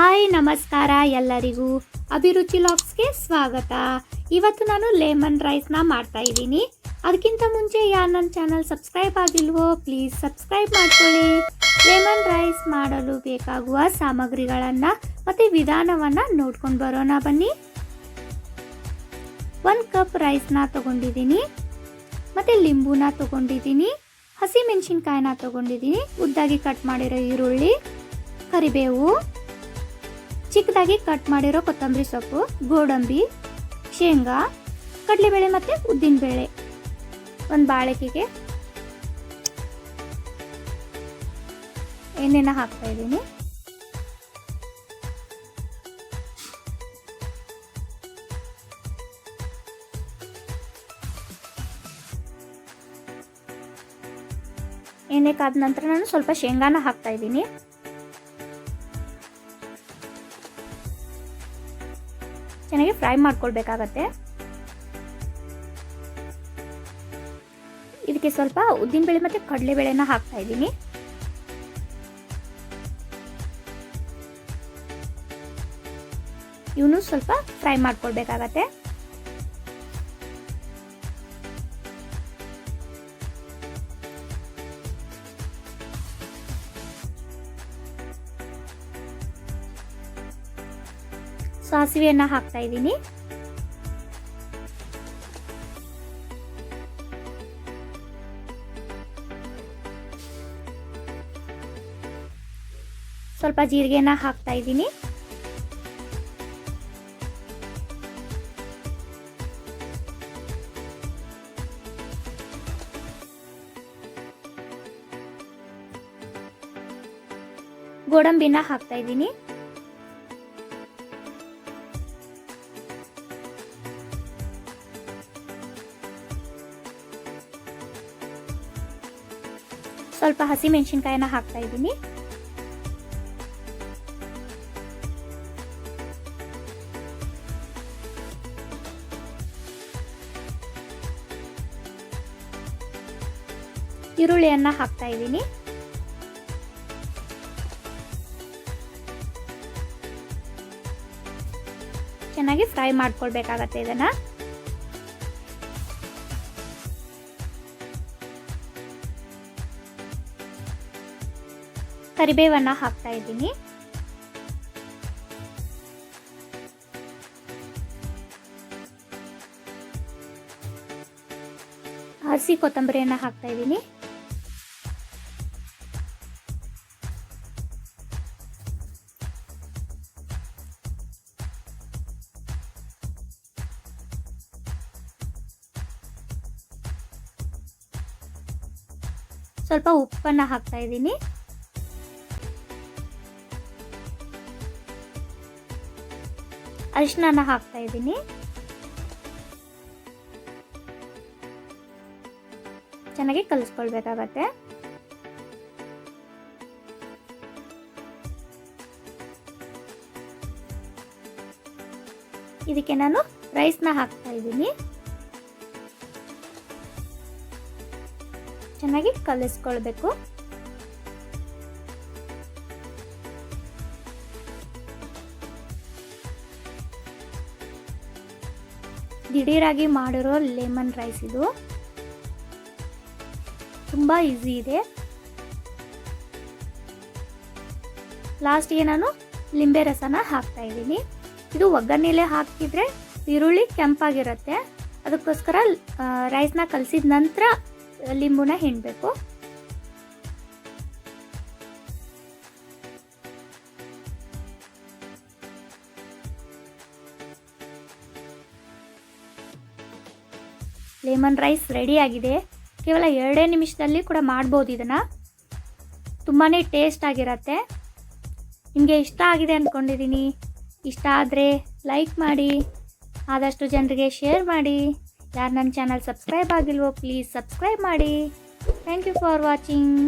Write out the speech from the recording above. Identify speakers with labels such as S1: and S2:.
S1: Hi, ನಮಸ್ಕಾರ ಎಲ್ಲರಿಗೂ. ಅಭಿರುಚಿ ಲಾಕ್ಸ್ಗೆ ಸ್ವಾಗತ. ಇವತ್ತು ನಾನು ಲೆಮನ್ ರೈಸ್ನ ಮಾಡ್ತಾ ಇದ್ದೀನಿ. ಅದಕ್ಕಿಂತ ಮುಂಚೆ ಯಾರು ನನ್ನ ಚಾನಲ್ ಸಬ್ಸ್ಕ್ರೈಬ್ ಆಗಿಲ್ವೋ, ಪ್ಲೀಸ್ ಸಬ್ಸ್ಕ್ರೈಬ್ ಮಾಡ್ಕೊಳ್ಳಿ. ಲೆಮನ್ ರೈಸ್ ಮಾಡಲು ಬೇಕಾಗುವ ಸಾಮಗ್ರಿಗಳನ್ನು ಮತ್ತು ವಿಧಾನವನ್ನು ನೋಡ್ಕೊಂಡು ಬರೋಣ ಬನ್ನಿ. ಒಂದು ಕಪ್ ರೈಸ್ನ ತಗೊಂಡಿದ್ದೀನಿ. ಮತ್ತು ಲಿಂಬುನ ತಗೊಂಡಿದ್ದೀನಿ. ಹಸಿ ಮೆಣಸಿನ್ಕಾಯಿನ ತಗೊಂಡಿದ್ದೀನಿ. ಉದ್ದಾಗಿ ಕಟ್ ಮಾಡಿರೋ ಈರುಳ್ಳಿ, ಕರಿಬೇವು ಚಿಕ್ಕದಾಗಿ ಕಟ್ ಮಾಡಿರೋ ಕೊತ್ತಂಬರಿ ಸೊಪ್ಪು, ಗೋಡಂಬಿ, ಶೇಂಗಾ, ಕಡಲೆಬೇಳೆ ಮತ್ತು ಉದ್ದಿನಬೇಳೆ. ಒಂದು ಬಾಳೆಕೆಗೆ ಎಣ್ಣೆನ ಹಾಕ್ತಾ ಇದ್ದೀನಿ. ಎಣ್ಣೆ ಕಾದ ನಂತರ ನಾನು ಸ್ವಲ್ಪ ಶೇಂಗಾನ ಹಾಕ್ತಾ ಇದ್ದೀನಿ. ಚೆನ್ನಾಗಿ ಫ್ರೈ ಮಾಡ್ಕೊಳ್ಬೇಕಾಗತ್ತೆ. ಇದಕ್ಕೆ ಸ್ವಲ್ಪ ಉದ್ದಿನಬೇಳೆ ಮತ್ತು ಕಡಲೆಬೇಳೆನ ಹಾಕ್ತಾ ಇದ್ದೀನಿ. ಇವನು ಸ್ವಲ್ಪ ಫ್ರೈ ಮಾಡ್ಕೊಳ್ಬೇಕಾಗತ್ತೆ. ಸಾಸಿವೆಯನ್ನ ಹಾಕ್ತಾ ಇದ್ದೀನಿ. ಸ್ವಲ್ಪ ಜೀರಿಗೆನ ಹಾಕ್ತಾ ಇದ್ದೀನಿ. ಗೋಡಂಬಿನ ಹಾಕ್ತಾ ಇದ್ದೀನಿ. ಸ್ವಲ್ಪ ಹಸಿ ಮೆಣಸಿನ್ಕಾಯಿನ ಹಾಕ್ತಾ ಇದ್ದೀನಿ. ಈರುಳ್ಳಿಯನ್ನ ಹಾಕ್ತಾ ಇದ್ದೀನಿ. ಚೆನ್ನಾಗಿ ಫ್ರೈ ಮಾಡ್ಕೊಳ್ಬೇಕಾಗತ್ತೆ ಇದನ್ನ. ಕರಿಬೇವನ್ನ ಹಾಕ್ತಾ ಇದ್ದೀನಿ. ಹಸಿ ಕೊತ್ತಂಬರಿಯನ್ನ ಹಾಕ್ತಾ ಇದ್ದೀನಿ. ಸ್ವಲ್ಪ ಉಪ್ಪನ್ನು ಹಾಕ್ತಾ ಇದ್ದೀನಿ. ಅರಿಶಿನ ಹಾಕ್ತಾ ಇದ್ದೀನಿ. ಚೆನ್ನಾಗಿ ಕಲಿಸ್ಕೊಳ್ಬೇಕಾಗತ್ತೆ. ಇದಕ್ಕೆ ನಾನು ರೈಸ್ನ ಹಾಕ್ತಾ ಇದ್ದೀನಿ. ಚೆನ್ನಾಗಿ ಕಲಿಸ್ಕೊಳ್ಬೇಕು. ದಿಢೀರಾಗಿ ಮಾಡಿರೋ ಲೆಮನ್ ರೈಸ್ ಇದು. ತುಂಬ ಈಸಿ ಇದೆ. ಲಾಸ್ಟ್ಗೆ ನಾನು ಲಿಂಬೆ ರಸನ ಹಾಕ್ತಾ ಇದ್ದೀನಿ. ಇದು ಒಗ್ಗರಣೆಲೆ ಹಾಕಿದರೆ ಈರುಳ್ಳಿ ಕೆಂಪಾಗಿರುತ್ತೆ. ಅದಕ್ಕೋಸ್ಕರ ರೈಸ್ನ ಕಲಸಿದ ನಂತರ ಲಿಂಬುನ ಹಿಂಡಬೇಕು. ಲೆಮನ್ ರೈಸ್ ರೆಡಿಯಾಗಿದೆ ಕೇವಲ ಎರಡೇ ನಿಮಿಷದಲ್ಲಿ ಕೂಡ ಮಾಡ್ಬೋದು ಇದನ್ನು. ತುಂಬಾ ಟೇಸ್ಟ್ ಆಗಿರತ್ತೆ. ನಿಮಗೆ ಇಷ್ಟ ಆಗಿದೆ ಅಂದ್ಕೊಂಡಿದ್ದೀನಿ ಇಷ್ಟ ಆದರೆ ಲೈಕ್ ಮಾಡಿ, ಆದಷ್ಟು ಜನರಿಗೆ ಶೇರ್ ಮಾಡಿ. ಯಾರು ನನ್ನ ಚಾನಲ್ ಸಬ್ಸ್ಕ್ರೈಬ್ ಆಗಿಲ್ವೋ ಪ್ಲೀಸ್ ಸಬ್ಸ್ಕ್ರೈಬ್ ಮಾಡಿ. Thank you for watching.